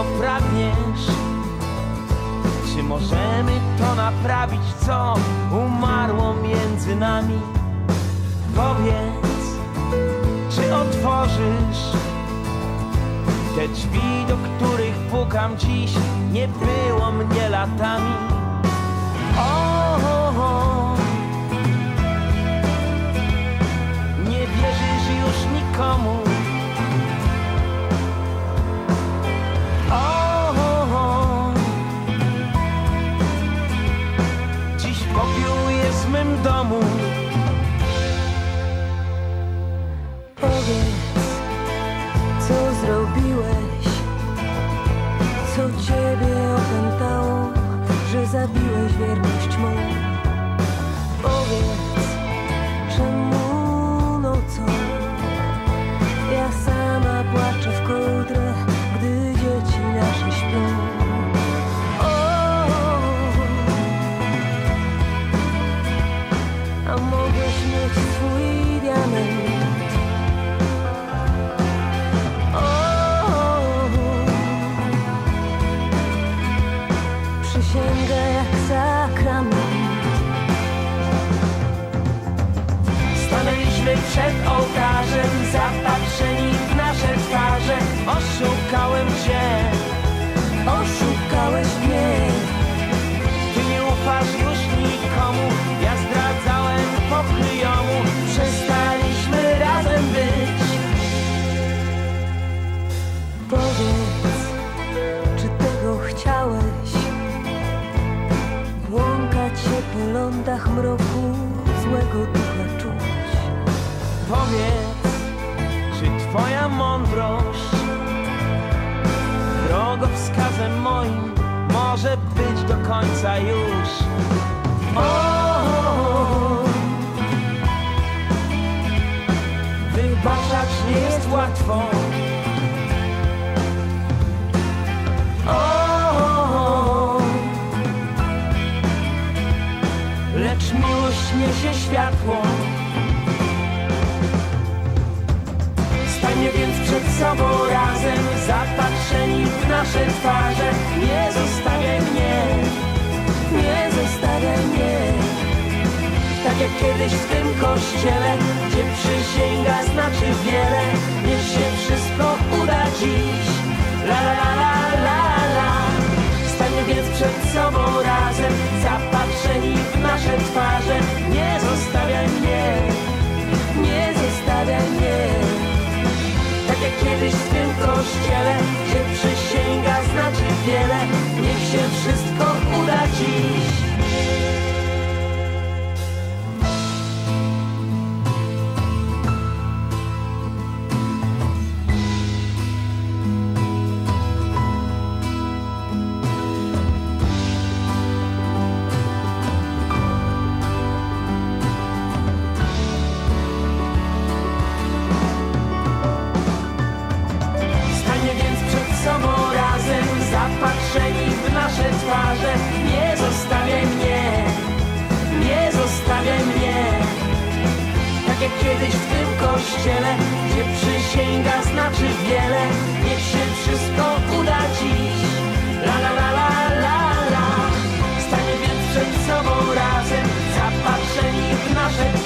czego pragniesz? Czy możemy to naprawić, co umarło między nami? Powiedz, czy otworzysz te drzwi, do których pukam dziś? Nie było mnie latami. O, o, o. nie wierzysz już nikomu. Domu. Powiedz, co zrobiłeś, co ciebie opętało, że zabiłeś wierność mą. Powiedz, jak sakrament Stanęliśmy przed ołtarzem, zapatrzeni po lądach mroku Złego ducha czuć Powiedz, czy twoja mądrość drogowskazem moim może być do końca już? O, wybaczać nie jest łatwo. Miłość niesie światło. Stańmy więc przed sobą razem, zapatrzeni w nasze twarze. Nie zostawiaj mnie, nie zostawiaj mnie. Tak jak kiedyś w tym kościele, gdzie przysięga znaczy wiele. Niech się wszystko uda dziś. Tym kościele, gdzie przysięga znaczy wiele, niech się wszystko uda dziś. La la la la la la, stanie więc przed sobą razem, zapatrzeni w nasze